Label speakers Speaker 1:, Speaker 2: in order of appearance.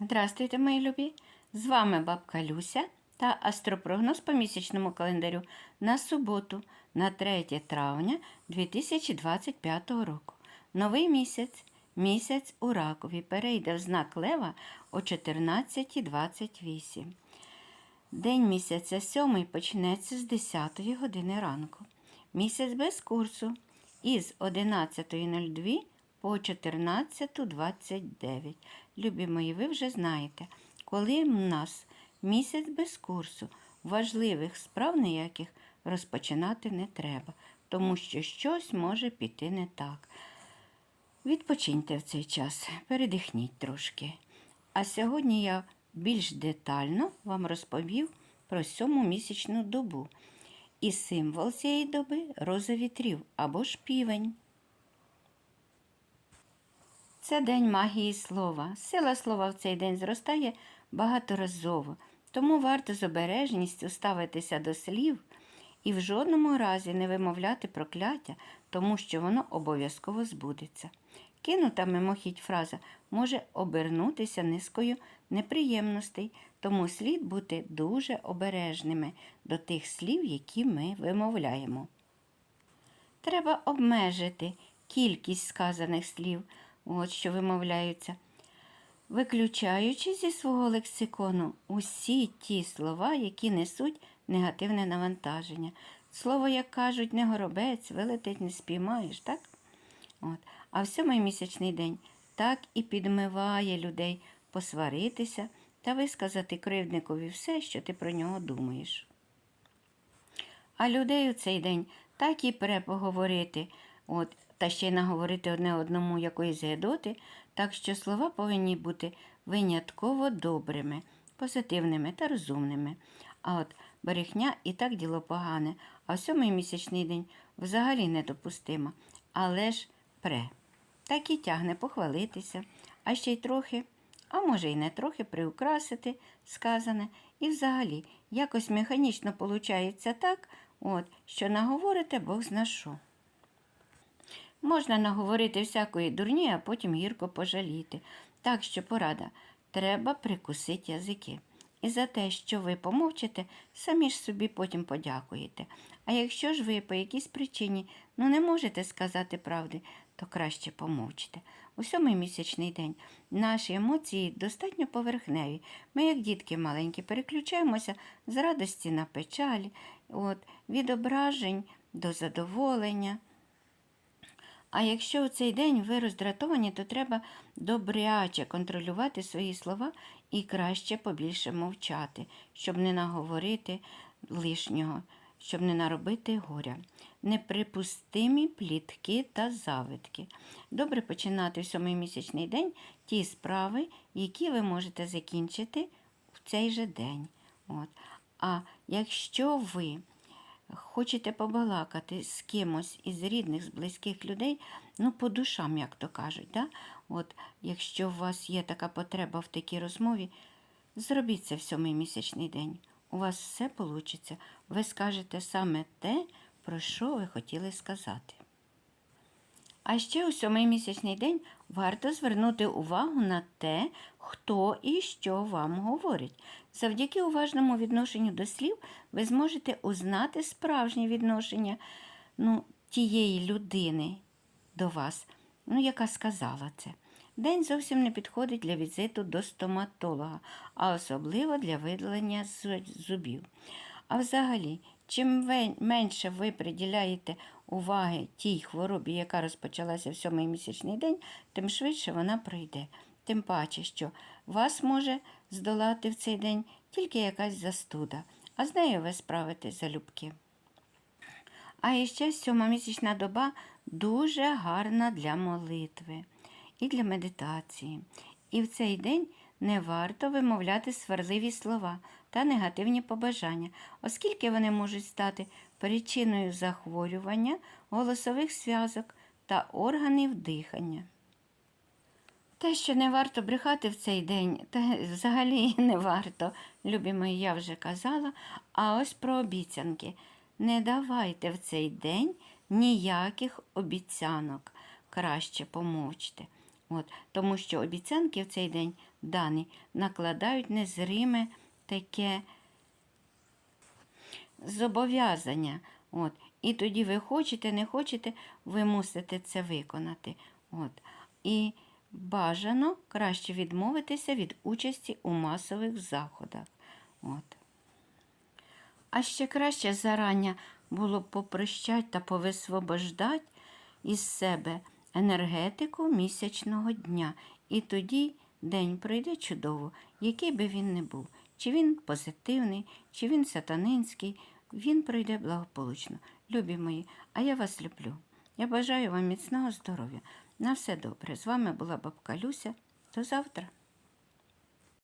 Speaker 1: Здравствуйте, мої любі! З вами бабка Люся та астропрогноз по місячному календарю на суботу, на 3 травня 2025 року. Новий місяць, місяць у Ракові, перейде в знак Лева о 14.28. День місяця сьомий почнеться з 10 години ранку. Місяць без курсу із 11.02 по 14.29. Любі мої, ви вже знаєте, коли в нас місяць без курсу, важливих справ ніяких розпочинати не треба, тому що щось може піти не так. Відпочиньте в цей час, передихніть трошки. А сьогодні я більш детально вам розповів про сьому місячну добу. І символ цієї доби роза вітрів або ж півень. Це день магії слова. Сила слова в цей день зростає багаторазово, тому варто з обережністю ставитися до слів і в жодному разі не вимовляти прокляття, тому що воно обов'язково збудеться. Кинута мимохідь фраза може обернутися низкою неприємностей, тому слід бути дуже обережними до тих слів, які ми вимовляємо. Треба обмежити кількість сказаних слів, от що вимовляються, виключаючи зі свого лексикону усі ті слова, які несуть негативне навантаження. Слово, як кажуть, не горобець, вилетить не спіймаєш, так? От. А в сьомий місячний день так і підмиває людей посваритися та висказати кривдникові все, що ти про нього думаєш. А людей у цей день так і пере поговорити, от, та ще й наговорити одне одному якоїсь гедоти, так що слова повинні бути винятково добрими, позитивними та розумними. А от брехня і так діло погане, а в сьомий місячний день взагалі недопустимо. Але ж пре. Так і тягне похвалитися, а ще й трохи, а може й не трохи приукрасити сказане, і взагалі якось механічно получається так, от, що наговорите Бог зна що. Можна наговорити всякої дурні, а потім гірко пожаліти. Так що порада, треба прикусити язики. І за те, що ви помовчите, самі ж собі потім подякуєте. А якщо ж ви по якійсь причині ну, не можете сказати правди, то краще помовчте. У сьомий місячний день наші емоції достатньо поверхневі. Ми, як дітки маленькі, переключаємося з радості на печаль, от, від до задоволення. А якщо у цей день ви роздратовані, то треба добряче контролювати свої слова і краще побільше мовчати, щоб не наговорити лишнього, щоб не наробити горя. Неприпустимі плітки та завитки. Добре починати в сьомий місячний день ті справи, які ви можете закінчити в цей же день. От. А якщо ви хочете побалакати з кимось із рідних, з близьких людей, ну, по душам, як то кажуть. Да? От, Якщо у вас є така потреба в такій розмові, зробіть це в сьомий місячний день. У вас все вийде. Ви скажете саме те, про що ви хотіли сказати. А ще у сьомий місячний день варто звернути увагу на те, хто і що вам говорить. Завдяки уважному відношенню до слів ви зможете узнати справжнє відношення ну, тієї людини до вас, ну, яка сказала це. День зовсім не підходить для візиту до стоматолога, а особливо для видалення зубів. А взагалі, чим менше ви приділяєте уваги тій хворобі, яка розпочалася в сьомий місячний день, тим швидше вона пройде. Тим паче, що вас може здолати в цей день тільки якась застуда, а з нею ви справитесь залюбки. А іще сьомомісячна доба дуже гарна для молитви і для медитації. І в цей день не варто вимовляти сварливі слова та негативні побажання, оскільки вони можуть стати причиною захворювання голосових зв'язок та органів дихання. Те, що не варто брехати в цей день, та взагалі не варто, любі мої, я вже казала, а ось про обіцянки. Не давайте в цей день ніяких обіцянок, краще помовчте. От, Тому що обіцянки в цей день даний, накладають незриме таке зобов'язання. От. І тоді ви хочете, не хочете, ви мусите це виконати. От. І бажано краще відмовитися від участі у масових заходах. От. А ще краще зарання було б попрощать та повисвобождать із себе енергетику місячного дня. І тоді день пройде чудово, який би він не був. Чи він позитивний, чи він сатанинський, він пройде благополучно. Любі мої, а я вас люблю. Я бажаю вам міцного здоров'я. На все добре. З вами була бабка Люся. До завтра.